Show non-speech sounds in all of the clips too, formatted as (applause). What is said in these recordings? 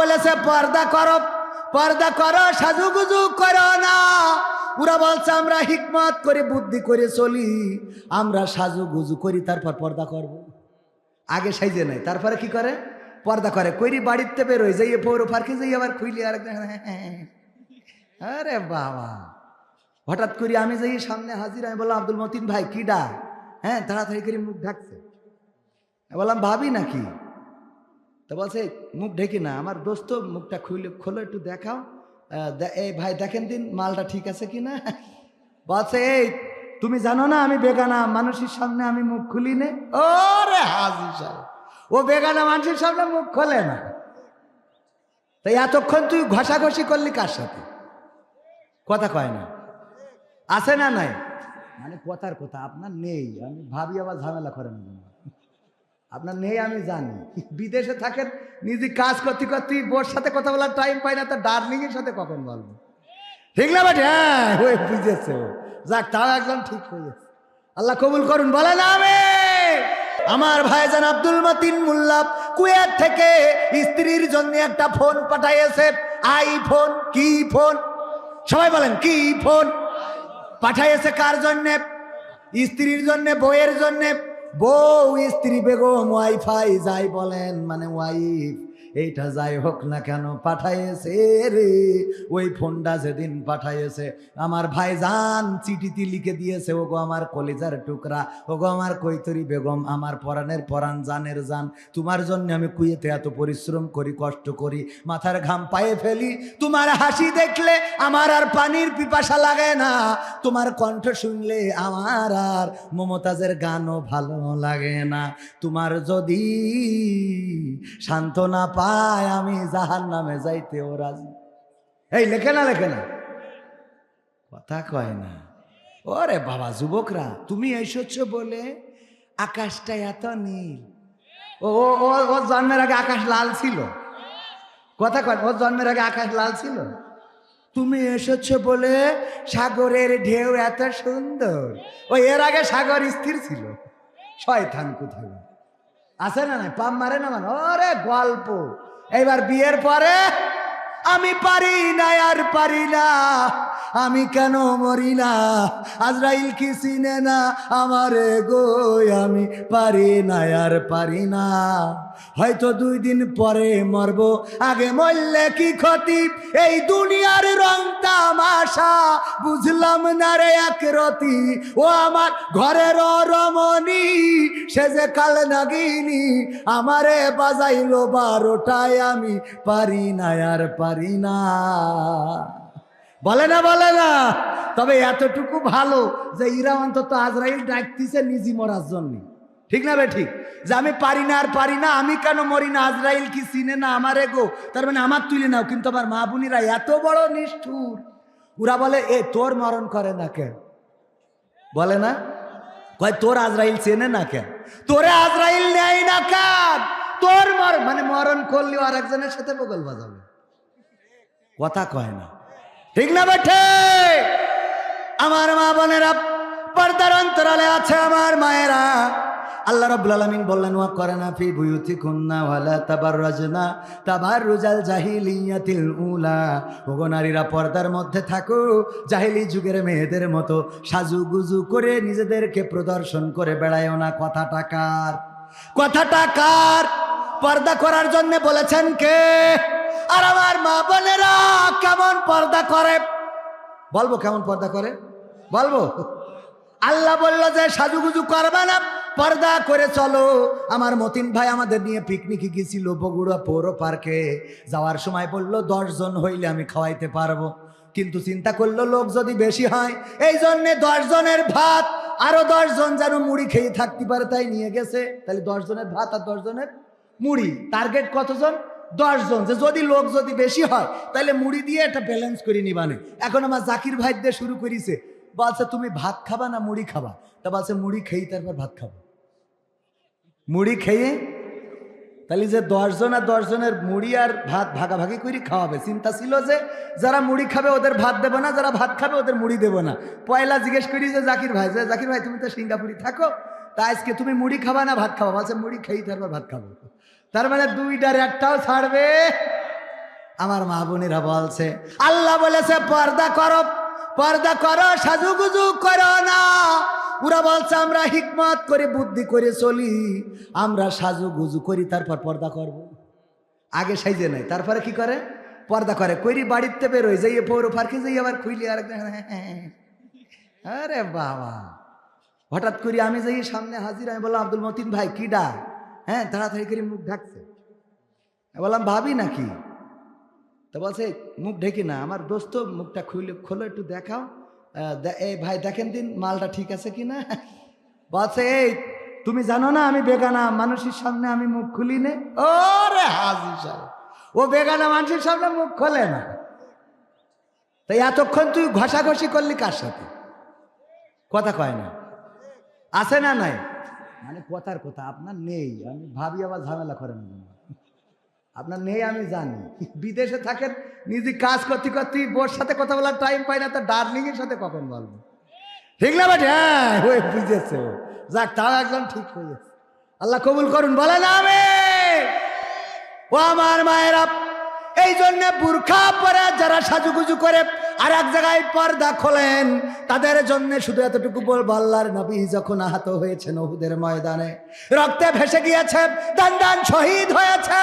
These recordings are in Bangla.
বলেছে, পর্দা করো পর্দা করো, সাজুগুজু করো না। ওরা বলছে, আমরা হিকমত করে, বুদ্ধি করে, চলি। আমরা সাজুগুজু করি, তারপর পর্দা করব। আগে সাইজে নাই, তারপরে কি করে? পর্দা করে। কইরি, বাড়িতে বেরোয় যাইয়ে পৌর পার্কে যাই আবার খুইলি আর আরে বাবা। হঠাৎ করে আমি যাই, সামনে হাজির আমি বললাম, আব্দুল মতিন ভাই, কি ডা হ্যাঁ তাড়াতাড়ি করে, মুখ ঢাকছে। বললাম, ভাবি নাকি? তো বলছে, মুখ ঢেকে না, আমার দোস্ত, মুখটা খুলে, খোলো, একটু দেখাও। এই ভাই, দেখেন দিন, মালটা ঠিক আছে কি না (laughs) বলছে, এই, তুমি জানো না আমি বেগানা মানুষের সামনে আমি মুখ খুলি নে? ও রে হাজি সাহেব, ও বেগানা মানুষের সামনে মুখ খোলে না। তাই এতক্ষণ তুই ঘষাঘষি করলি কার সাথে? কথা কয় না। আছে না নাই? মানে কথার কথা, আপনার নেই, আমি ভাবি আবার ঝামেলা করেন না। আপনার নেই, আমি জানি। বিদেশে থাকেন, নিজে কাজ করতে করতে বোর সাথে কথা বলার টাইম পাই না, তো ডার্লিং এর সাথে কখন বলব? ঠিক না বাট? হ্যাঁ ওই বুঝেছে যাক, তাও একদম ঠিক হয়েছে। আল্লাহ কবুল করুন বলে না আমি আমার ভাইজান আব্দুল মতিন মুল্লা কুয়েত থেকে স্ত্রীর জন্য একটা ফোন পাঠাইয়েছে। আইফোন কি ফোন সবাই বলেন, কি ফোন পাঠাইয়েছে কার জন্যে? স্ত্রীর জন্যে বইয়ের জন্যে? বউ স্ত্রী বেগম ওয়াইফাই যাই বলেন মানে ওয়াইফ। এইটা যাই হোক না কেন পাঠাইয়েছে রে। ওই ফোনটা যেদিন পাঠাইয়েছে, আমার ভাই জান চিঠিতে লিখে দিয়েছে, ওগো আমার কলিজার টুকরা, ওগো আমার কৈতরি বেগম, আমার পরাণের পরাণ, জানের জান। তোমার জন্য আমি কুয়েতে এত পরিশ্রম করি, কষ্ট করি, মাথার ঘাম পায়ে ফেলি। তোমার হাসি দেখলে আমার আর পানির পিপাসা লাগে না। তোমার কণ্ঠ শুনলে আমার আর মমতাজের গানও ভালো লাগে না। তোমার যদি শান্ত সান্ত্বনা পায় আমি জাহান নামে যাইতে ও রাজি। এই, লেখে না লেখে না? কথা কয় না। ওরে বাবা, যুবকরা, তুমি এসেছ বলে আকাশটা এত নীল। ও ও, ও- জন্মের আগে আকাশ লাল ছিল। কথা কয় ওর জন্মের আগে আকাশ লাল ছিল? তুমি এসেছ বলে সাগরের ঢেউ এত সুন্দর। ও, এর আগে সাগর স্থির ছিল। শয়তান কোথায়? আছে না নাই? পাম মারে না মানে? ওরে গল্প। এইবার বিয়ের পরে আমি পারি না আর পারি না। আমি কেন মরি না? আজরাইল কি চিনে না? আমারে গো আমি পারি না, আর পারি না। হয়তো দুই দিন পরে মরব। আগে মরলে কি ক্ষতি? এই দুনিয়ার রং তামাশা। বুঝলাম না রে এক রতি। ও আমার ঘরের রমণী সে যে কাল নাগিনি। আমারে বাজাইলো বারোটায় আমি পারি না, আর পারি না। বলে না বলে না। তবে এতটুকু ভালো যে ইরা অন্তত আজরাইল ডাকতেছে নিজি মরার জন্য। ঠিক না বে ঠিক যে আমি পারি না আর পারি না, আমি কেন মরি না? আজরাইল কি চিনে না আমার এগো তার মানে আমার তুলে নাও, কিন্তু আমার মা বোনিরা এত বড় নিষ্ঠুর। ওরা বলে, এ, তোর মরণ করে না কেন? বলে না? কয়, তোর আজরাইল চেনে না কেন? তোরে আজরাইল নেয় না কেন? তোর মর মানে মরণ করলেও আর একজনের সাথে বগল বাজাবে। কথা কয় না। ঠিক না বেঠে আমার মা বোনেরা, পর্দার অন্তরালে আছে আমার মায়েরা। আল্লাহ রাব্বুল আলামিন বললেন, ওয়া করানা ফি বুয়ুতিকুন্না ওয়ালা তাবাররাজনা তাবাররুজাল জাহিলিয়াতিল উলা। ওগো নারীরা পর্দার মধ্যে থাকো, জাহিলি যুগের মেয়েদের মতো সাজুগুজু করে নিজেদেরকে প্রদর্শন করে বেড়ায়ও না। কথাটা কার? কথাটা কার? পর্দা করার জন্য বলেছেন কে? আর আমার মা বোনেরা কেমন পর্দা করে? বলব কেমন পর্দা করে? বলব? আল্লাহ বলল যে সাজুগুজু করবে না, পর্দা করে চলো। আমার মতিন ভাই আমাদের নিয়ে পিকনিকে গেছিল বগুড়া পৌর পার্কে। যাওয়ার সময় বলল দশজন হইলে আমি খাওয়াইতে পারব। কিন্তু চিন্তা করল, লোক যদি বেশি হয়, এই জন্যে দশজনের ভাত, আরও দশজন যেন মুড়ি খেয়ে থাকতে পারে, তাই নিয়ে গেছে। তাহলে দশজনের ভাত আর দশজনের মুড়ি। টার্গেট কতজন? দশ জন যে যদি লোক যদি বেশি হয়, তাহলে মুড়ি দিয়ে একটা ব্যালেন্স করে নিবানে এখন আমার জাকির ভাই দিয়ে শুরু করিছে। বলছে, তুমি ভাত খাবা না মুড়ি খাবা? তা বলছে, মুড়ি খেয়ে তারপর ভাত খাব। মুড়ি খেয়ে তাহলে যে দশজন আর দশজনের মুড়ি আর ভাত ভাগাভাগি করে খাওয়াবে, চিন্তা ছিল যে যারা মুড়ি খাবে ওদের ভাত দেবো না, যারা ভাত খাবে ওদের মুড়ি দেবো না। পয়লা জিজ্ঞেস করি যে জাকির ভাই, যে জাকির ভাই, তুমি তো সিঙ্গাপুরি থাকো, তা আজকে তুমি মুড়ি খাবা না ভাত খাবা? বলছে, মুড়ি খেয়েই তারপর ভাত খাব। তার মানে দুইটার একটাও ছাড়বে। আমার মা বোনেরা বলছে, আল্লাহ বলেছে, পর্দা করো পর্দা করো, সাজুগুজু করো না। ওরা বলছে, আমরা হিকমত করে, বুদ্ধি করে চলি, আমরা সাজুগুজু করি, তারপর পর্দা করব। আগে সাইজে নাই, তারপরে কি করে? পর্দা করে। কইরি, বাড়িতে বেরোয় যাইয়ে পৌর পার্কে যাই আবার খুইলি আর আরে বাবা। হঠাৎ করে আমি যাই সামনে হাজির, আমি বললাম, আব্দুল মতিন ভাই কি ডা হ্যাঁ তাড়াতাড়ি করে মুখ ঢাকছে। বললাম, ভাবি নাকি? তো বলছে, মুখ ঢেকে না, আমার দোস্ত মুখটা খুলে, খোলো, একটু দেখাও। এই ভাই দেখেন দিন, মালটা ঠিক আছে কি না বলছে, এই, তুমি জানো না আমি বেগানা মানুষের সামনে আমি মুখ খুলি নে? ও রে হাজি সাহেব, ও বেগানা মানুষের সামনে মুখ খোলে না। তাই এতক্ষণ তুই ঘষাঘষি করলি কার সাথে? কথা কয় না। আছে না নাই? মানে কথার কথা, আপনার নেই, আমি ভাবি আবার ঝামেলা করেন আপনার নেই, আমি জানি। বিদেশে থাকেন, নিজে কাজ করতে করতে বোর সাথে কথা বলার টাইম পাই না, তো এর সাথে কখন বলব? ঠিক না বাট? হ্যাঁ বুঝেছে ও। যাক, তাও একদম ঠিক হয়েছে। আল্লাহ কবুল করুন বলে না আমি ও আমার মায়েরা, এই জন্য বুর্খা পরে যারা সাজুগুজু করে আর এক জায়গায় পর্দা খোলেন। তাদের জন্য শুধু এতটুকু বলব, আল্লাহর নবী যখন আহত হয়েছে নহুদের ময়দানে, রক্তে ভেসে গিয়েছে দান দান শহীদ হয়েছে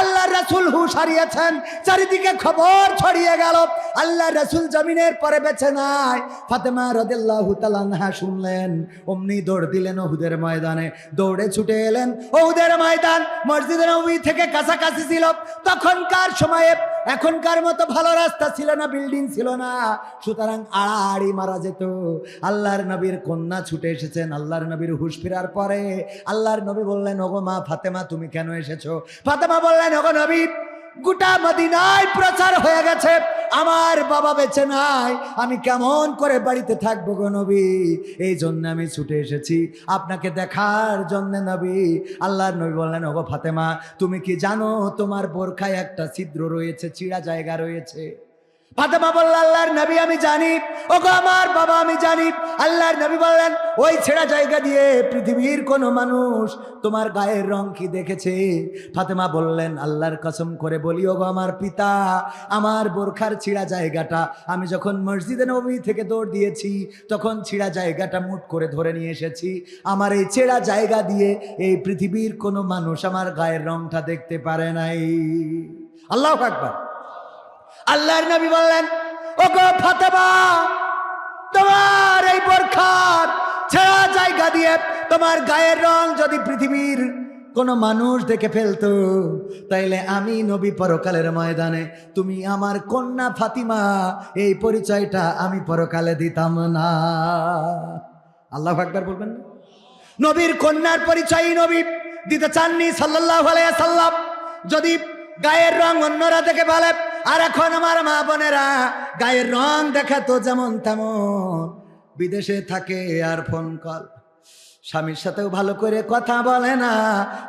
আল্লাহ রাসুল হুশ হারিয়েছেন চারিদিকে খবর ছড়িয়ে গেল আল্লাহ রাসুল জমিনের পরে বেছে নাই। ফাতেমা রদিল্লাহু তালানহা শুনলেন, অমনি দৌড় দিলেন ওহুদের ময়দানে। দৌড়ে ছুটে এলেন ওহুদের ময়দান মসজিদের নবী থেকে কাছাকাছি ছিল। তখনকার সময়ে এখনকার মতো ভালো রাস্তা ছিল না বিল্ডিং ছিল না। সুতরাং আড়াআড়ি মারা যেত। আল্লাহর নবীর কন্যা ছুটে এসেছেন, আল্লাহর নবীর হুশ ফেরার পরে। আল্লাহর নবী বললেন, ওগো মা ফাতেমা, তুমি কেন এসেছ? ফাতেমা বললেন, ওগো নবী গোটা মদিনায় প্রচার হয়ে গেছে। আমার বাবা বেছে নাই। আমি কেমন করে বাড়িতে থাকব গো নবী? এই জন্য আমি ছুটে এসেছি। আপনাকে দেখার জন্যে নবী। আল্লাহর নবী বললেন, ওগো ফাতেমা, তুমি কি জানো তোমার বোরখায় একটা ছিদ্র রয়েছে, চিড়া জায়গা রয়েছে? ফাতেমা বলল, আল্লাহর নবী আমি জানি। ওগো আমার বাবা আমি জানি। আল্লাহর নবী বললেন, ওই ছেঁড়া জায়গা দিয়ে পৃথিবীর কোনো মানুষ তোমার গায়ের রং কি দেখেছে? ফাতেমা বললেন, আল্লাহর কসম করে বলি, ওগো আমার পিতা, আমার বোরখার ছিঁড়া জায়গাটা আমি যখন মসজিদে নবী থেকে দৌড় দিয়েছি, তখন ছিঁড়া জায়গাটা মুট করে ধরে নিয়ে এসেছি। আমার এই ছেঁড়া জায়গা দিয়ে এই পৃথিবীর কোনো মানুষ আমার গায়ের রংটা দেখতে পারে নাই। আল্লাহ আকবার। আল্লাহর নবী বললেন ও গো ফাতেমা, তোমার এই বোরখার ছেঁড়া জায়গা দিয়ে তোমার গায়ের রং যদি পৃথিবীর কোন মানুষ দেখে ফেলতো, তাইলে আমি নবী পরকালের ময়দানে, তুমি আমার কন্যা ফাতিমা, এই পরিচয়টা আমি পরকালে দিতাম না। আল্লাহ একবার বলবেন না? নবীর কন্যার পরিচয় নবী দিতে চাননি সাল্লাহ সাল্লাম যদি গায়ের রং অন্যরা দেখে বলে আর এখন আমার মা বোনেরা, গায়ের রং দেখা তো যেমন তেমন। বিদেশে থাকে আর ফোন কল স্বামীর সাথেও ভালো করে কথা বলে না,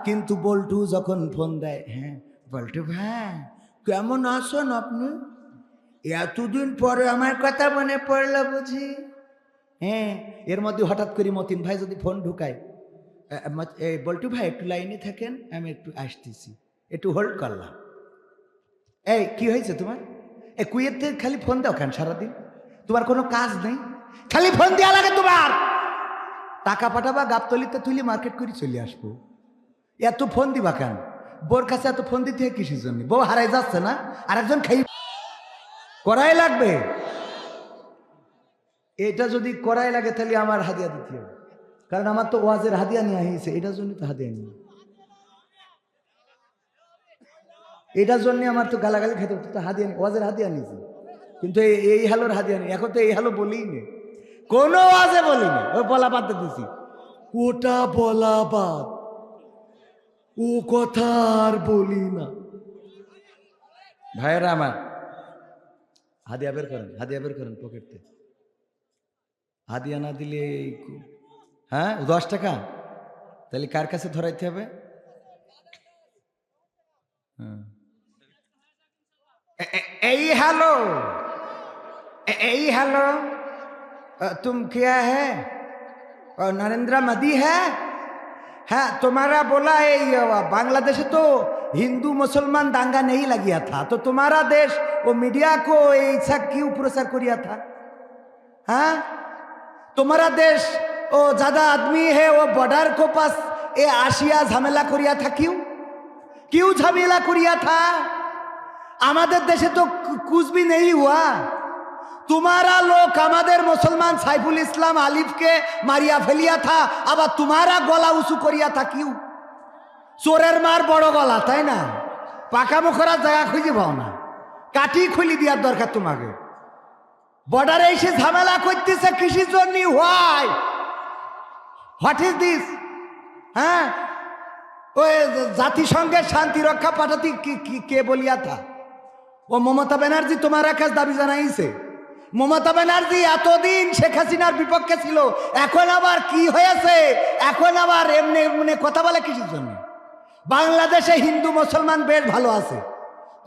কিন্তু বল্টু যখন ফোন দেয় হ্যাঁ বল্টু ভাই, কেমন আছেন আপনি? এতদিন পরে আমার কথা মনে পড়ল বুঝি? হ্যাঁ এর মধ্যে হঠাৎ করে মতিন ভাই যদি ফোন ঢুকায় বল্টু ভাই, একটু লাইনে থাকেন, আমি একটু আসতেছি। একটু হোল্ড করলাম। এই, কি হয়েছে তোমার? এ কুয়েতে খালি ফোন দাও কেন সারাদিন? তোমার কোনো কাজ নেই? খালি ফোন দেওয়া লাগে তোমার! টাকা পাঠাবা, গাবতলিতে তুলি মার্কেট করে চলে আসব। এত ফোন দিবা কেন? বোর কাছে এত ফোন দিতে হয় কিসের জন্য? বউ হারাই যাচ্ছে না আর একজন খাই করাই লাগবে? এটা যদি করাই লাগে তাহলে আমার হাদিয়া দিতে হবে। কারণ আমার তো ওয়াজের হাদিয়া নিয়ে আহিছে এটার জন্য তো হাদিয়া নিয়ে এটার জন্য আমার তো গালাগালি খেতে হতো হাদিয়া ওয়াজের হাদিয়া নিয়েছি। কিন্তু এই হ্যালোর হাদিয়া নেই এখন তো এই হ্যালো বলিই নে। কোনো ওয়াজে বলি না ওই বলা বাদ দিছি। ওটা বলা বাদ, ও কথা আর বলি না। ভাইয়েরা আমার, হাদিয়া বের করেন, হাদিয়া বের করেন পকেটতে হাদিয়া না দিলে হ্যাঁ দশ টাকা? তাহলে কার কাছে ধরাইতে হবে? হ্যাঁ। এ- এ- এই হ্যালো এ- এই হ্যালো अ, तुम क्या है अ, नरेंद्र मोदी है হ্যাঁ তোমারা বলা এই আ, বাংলাদেশে তো हिंदू मुसलमान दांगा नहीं लगिया था तो तुम्हारा देश वो मीडिया को ऐसा क्यों प्रसार किया था हाँ तुम्हारा देश वो ज्यादा आदमी है वो बॉर्डर को पास ये आशिया झमेला करिया था क्यों क्यों झमेला करिया था আমাদের দেশে তো কুজবি নেই হুয়া তোমারা লোক আমাদের মুসলমান সাইফুল ইসলাম আলিফকে মারিয়া ফেলিয়া থা, আবার তোমারা গলা উঁচু করিয়া থাকিও। চোরের মার বড় গলা, তাই না? পাকা মুখরা জায়গা খুঁজে পাও না। কাটি খুলি দেওয়ার দরকার তোমাকে। বর্ডারে এসে ঝামেলা করতেছে কৃষির জন্য হোয়াই হোয়াট ইজ দিস হ্যাঁ? ওই জাতিসংঘের শান্তি রক্ষা পাঠাতে কে বলিয়া থা? ও মমতা ব্যানার্জি তোমার কাজ দাবি জানাইছে। মমতা ব্যানার্জি এতদিন শেখ হাসিনার বিপক্ষে ছিল, এখন আবার কি হয়েছে? এখন আবার এমনি এমনি কথা বলে কিছুর জন্য? বাংলাদেশে হিন্দু, মুসলমান বেশ ভালো আছে।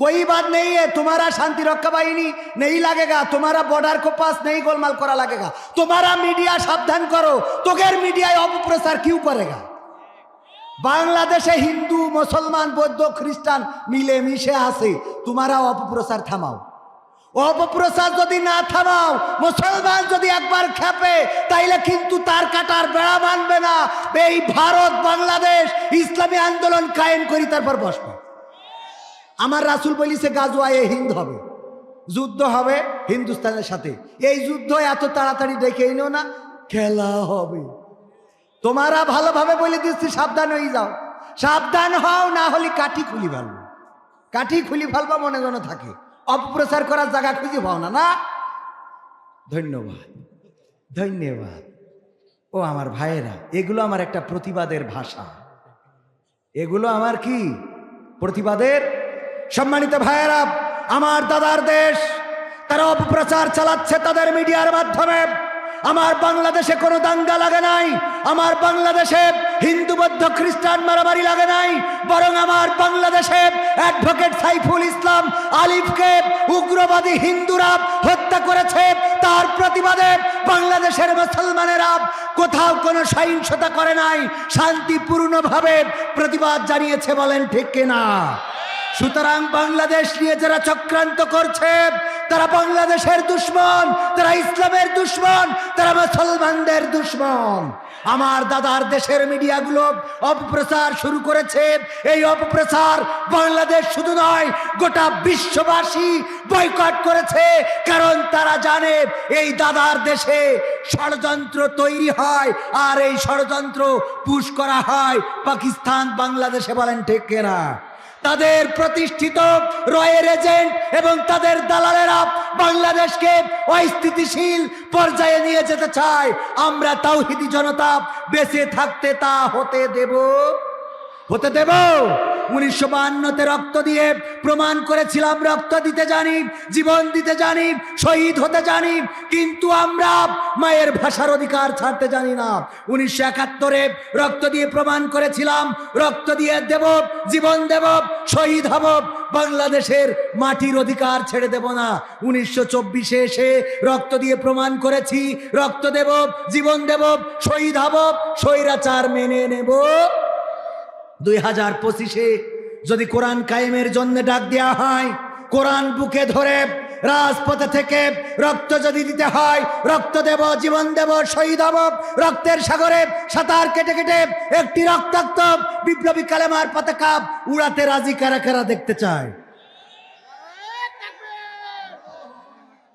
কই বাদ নেই তোমারা শান্তি রক্ষা বাহিনী নেই লাগেগা, তোমারা বর্ডার কোপাস নেই গোলমাল করা লাগেগা। তোমারা মিডিয়া সাবধান করো তোকে মিডিয়ায় অপপ্রচার কিউ করেগা? বাংলাদেশে হিন্দু, মুসলমান, বৌদ্ধ, খ্রিস্টান মিলে মিশে আছে। তোমারা অপপ্রচার থামাও। অপপ্রচার যদি না থামাও, মুসলমান যদি একবার খেপে, তাইলে কিন্তু তার কাটার বেড়া মানবে না। এই ভারত, বাংলাদেশ, ইসলামী আন্দোলন কায়েম করি, তারপর বসবে। আমার রাসুল বলিছে গাজুয়া এ হিন্দ হবে, যুদ্ধ হবে হিন্দুস্তানের সাথে। এই যুদ্ধ এত তাড়াতাড়ি ডেকে এনো না, খেলা হবে। তোমারা ভালোভাবে বলে দিচ্ছি, সাবধান হয়ে যাও। সাবধান হও, না হলে কাঠি খুলি ফেলব। কাঠি খুলি ফেলব, মনে যেন থাকে। অপপ্রচার করার জায়গা খুঁজে পাও না না? ধন্যবাদ। ধন্যবাদ। ও আমার ভাইয়েরা, এগুলো আমার একটা প্রতিবাদের ভাষা। এগুলো আমার কি? প্রতিবাদের? সম্মানিত ভাইয়েরা, আমার দাদার দেশ, তারা অপপ্রচার চালাচ্ছে তাদের মিডিয়ার মাধ্যমে। আমার বাংলাদেশে কোনো দাঙ্গা লাগে নাই, আমার বাংলাদেশে হিন্দু বৌদ্ধ খ্রিস্টান মারামারি লাগে নাই, বরং আমার বাংলাদেশে অ্যাডভোকেট সাইফুল ইসলাম আলিফকে উগ্রবাদী হিন্দুরা হত্যা করেছে, তার প্রতিবাদে বাংলাদেশের মুসলমানেরা কোথাও কোনো সহিংসতা করে নাই, শান্তিপূর্ণভাবে প্রতিবাদ জানিয়েছে বলেন ঠিক কিনা? সুতরাং বাংলাদেশ নিয়ে যারা চক্রান্ত করছে, তারা বাংলাদেশের দুশ্মন, তারা ইসলামের দুশ্মন, তারা মুসলমানদের দুশ্মন। আমার দাদার দেশের মিডিয়াগুলো অপপ্রচার শুরু করেছে। এই অপপ্রচার বাংলাদেশ শুধু নয়, গোটা বিশ্ববাসী বয়কট করেছে। কারণ তারা জানে এই দাদার দেশে ষড়যন্ত্র তৈরি হয়, আর এই ষড়যন্ত্র পুশ করা হয়। পাকিস্তান বাংলাদেশে বলেন ঠিক কেনা? তাদের প্রতিষ্ঠিত রয়ের এজেন্ট এবং তাদের দালালেরা বাংলাদেশকে অস্থিতিশীল পর্যায়ে নিয়ে যেতে চায়। আমরা তাওহিদি জনতা বেঁচে থাকতে তা হতে দেব। হতে দেব। উনিশশো বান্নতে রক্ত দিয়ে প্রমাণ করেছিলাম, রক্ত দিতে জানি, জীবন দিতে জানি, শহীদ হতে জানি, কিন্তু আমরা মায়ের ভাষার অধিকার ছাড়তে জানি না। উনিশশো একাত্তরে রক্ত দিয়ে প্রমাণ করেছিলাম, রক্ত দিয়ে দেব, জীবন দেব, শহীদ হব, বাংলাদেশের মাটির অধিকার ছেড়ে দেব না। উনিশশো চব্বিশে এসে রক্ত দিয়ে প্রমাণ করেছি, রক্ত দেব, জীবন দেব, শহীদ হব, স্বৈরাচার মেনে নেব। দুই হাজার পঁচিশে যদি কোরআন কায়েমের জন্য ডাক দেওয়া হয়, কোরআন বুকে ধরে রাজপথে থেকে রক্ত যদি দিতে হয়, রক্ত দেব, জীবন দেব, শহীদ হব, রক্তের সাগরে সাঁতার কেটে কেটে একটি রক্তাক্ত বিপ্লবী কালেমার পতাকা উড়াতে রাজি কারা কারা দেখতে চায় নারায়ে তাকবীর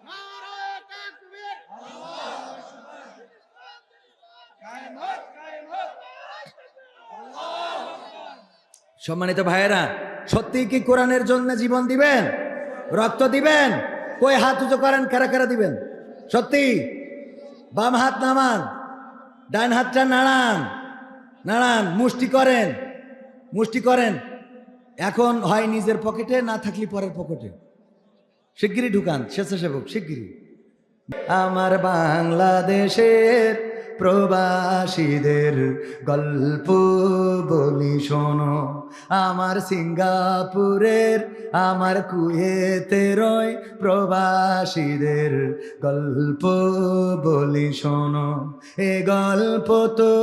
নারায়ে তাকবীর কায়েম হোক কায়েম হোক সম্মানিত ভাইয়েরা, সত্যি কি কোরআনের জন্য জীবন দিবেন? রক্ত দিবেন? কই হাত উঁচু করেন, কারা কারা দিবেন? সত্যি? বাম হাত নামান, ডান হাতটা নাড়ান নাড়ান, মুষ্টি করেন মুষ্টি করেন। এখন হয় নিজের পকেটে, না থাকলে পরের পকেটে। শিগগিরই ঢুকান, স্বেচ্ছাসেবক, শিগগিরই। আমার বাংলাদেশের প্রবাসীদের গল্প বলি শোনো। আমার সিঙ্গাপুরের, আমার কুয়েতে রয় প্রবাসীদের গল্প বলি শোনো। এ গল্প তো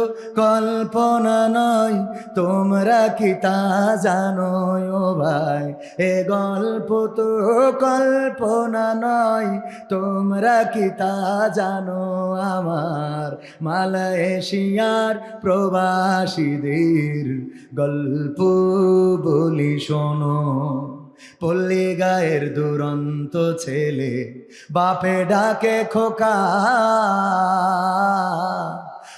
কল্পনা নয়, তোমরা কি তা জানো? ও ভাই, এ গল্প তো কল্পনা নয়, তোমরা কি তা জানো? আমার মালয়েশিয়ার প্রবাসীদের গল্প বলি শোনো। পল্লী গায়ের দুরন্ত ছেলে বাপে ডাকে খোকা।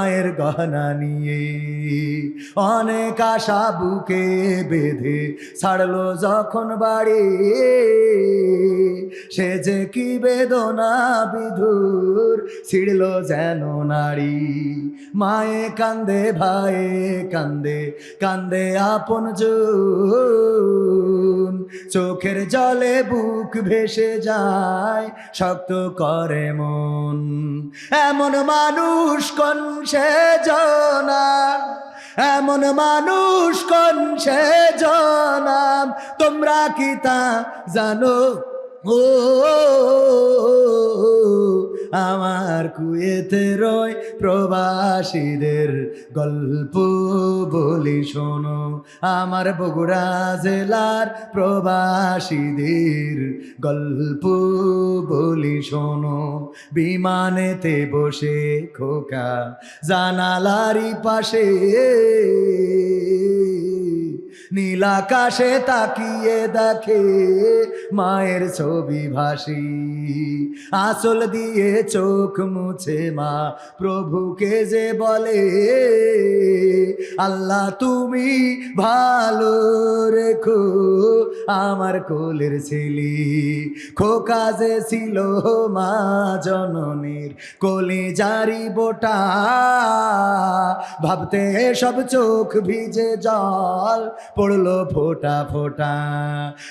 মায়ের গহনা নিয়ে অনেক আশা বুকে বেঁধে ছাড়লো যখন বাড়ি। সে যে কি বেদনা বিধুর ছিড়ল যেন নারী। মায়ে কান্দে ভাইয়ে কান্দে কান্দে আপন জন। চোখের জলে বুক ভেসে যায়, শক্ত করে মন। এমন মানুষ কোন সে জনাম এমন মানুষ কোন সে জনাম তোমরা কি তা জানো? ও, আমার কুয়েতে রয় প্রবাসীদের গল্প বলি শোনো। আমার বগুড়া জেলার প্রবাসীদের গল্প বলি শোনো। বিমানেতে বসে খোকা জানালারি পাশে নীলাকাশে তাকিয়ে দেখে মায়ের ছবি ভাসি। আসল দিয়ে চোখ মুছে মা প্রভুকে যে বলে, আল্লাহ, তুমি ভালো রেখো আমার কোলের ছেলে। খোকা যে ছিল মা জননীর কলি জারি বোটা। ভাবতে সব চোখ ভিজে জল পড়ল ফোটা ফোটা।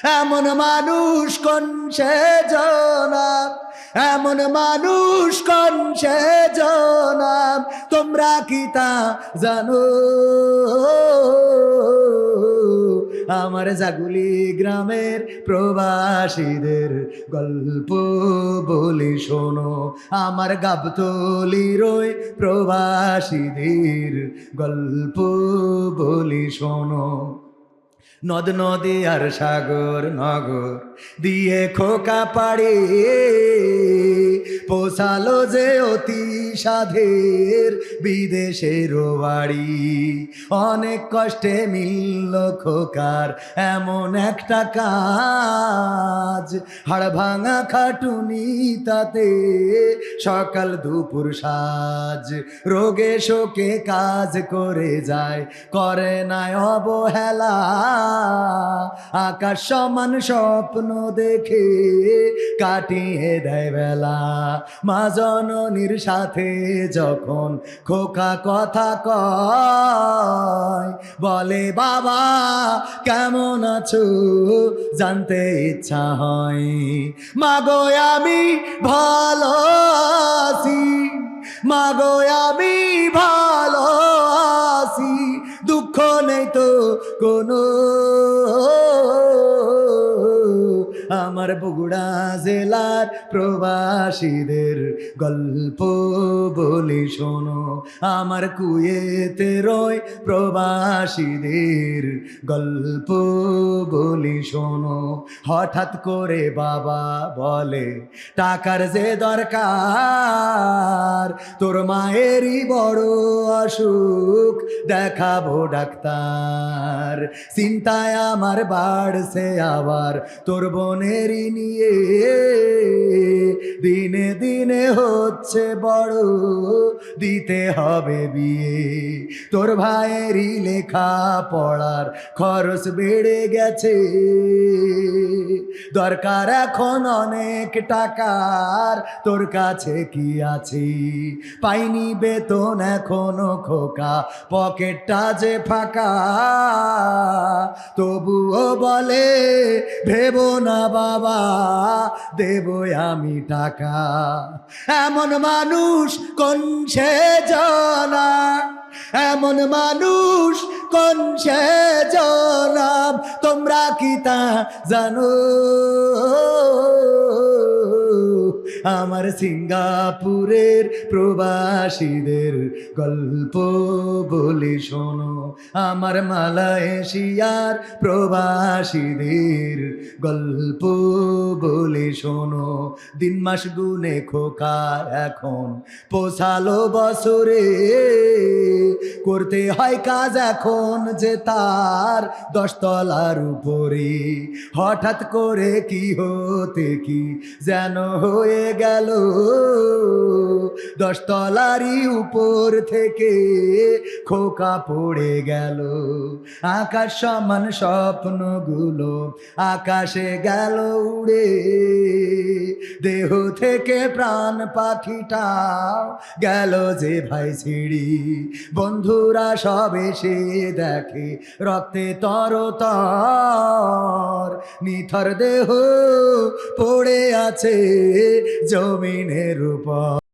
এমন মানুষ কোন সে জনাব? এমন মানুষ কোন সে জনাব? তোমরা কি তা জানো? আমার জাগুলি গ্রামের প্রবাসীদের গল্প বলি শোনো। আমার গাবতলি রই প্রবাসীদের গল্প বলি শোনো। নদ নদী আর সাগর নগর দিয়ে খোকা পাড়ে পোষালো যে অতি সাধের বিদেশের বাড়ি। অনেক কষ্টে মিলল খোকার এমন একটা কাজ। হাড় ভাঙা খাটুনি তাতে সকাল দুপুর সাজ। রোগে শোকে কাজ করে যায়, করে নাই অবহেলা। আকাশ সমান স্বপ্ন দেখে কাটিয়ে দেয় বেলা। মা জননীর সাথে যখন খোকা কথা কয়, বলে, বাবা, কেমন আছো? জানতে ইচ্ছা হয়। মাগো, আমি ভালো আছি। মাগো, আমি ভালো কোনো আমার বগুড়া জেলার প্রবাসীদের গল্প বলি শোনো। আমার কুয়েতে রয় প্রবাসীদের গল্প বলি শোনো। হঠাৎ করে বাবা বলে, টাকার যে দরকার তোর মায়েরই বড় অসুখ দেখাবো ডাক্তার। চিন্তায় আমার বাড়ছে আবার তোর বোনেরই নিয়ে। দিনে দিনে হচ্ছে বড়, দিতে হবে বিয়ে। তোর ভাইয়েরই লেখা পড়ার খরচ বেড়ে গেছে। দরকার এখন অনেক টাকার, তোর কাছে কি আছে? পাইনি বেতন এখনও খোকা, পকেটটা যে ফাঁকা। তবুও বলে, ভেবো না বাবা দেব আমি টাকা। এমন মানুষ কোন সে জানা? এমন মানুষ কোন সে জনাম তোমরা কি তা জানো? আমার সিঙ্গাপুরের প্রবাসীদের গল্প বলে শোনো। আমার মালয়েশিয়ার প্রবাসীদের গল্প বলে শোনো। দিন মাস গুনে খোকা এখন, পোষালো বছরে। করতে হয় কাজ এখন যে তার দশতলার উপরে। হঠাৎ করে কি হতে কি যেন হয়ে গেল। দশতলারই উপর থেকে খোকা পড়ে গেল। আকাশ সমান স্বপ্নগুলো আকাশে গেল উড়ে। দেহ থেকে প্রাণ পাখিটাও গেল যে ভাই ছিড়ি বন্ধুরা সব এসে দেখে রক্তে তর তর, নিথর দেহ পড়ে আছে। জমিনের উপর।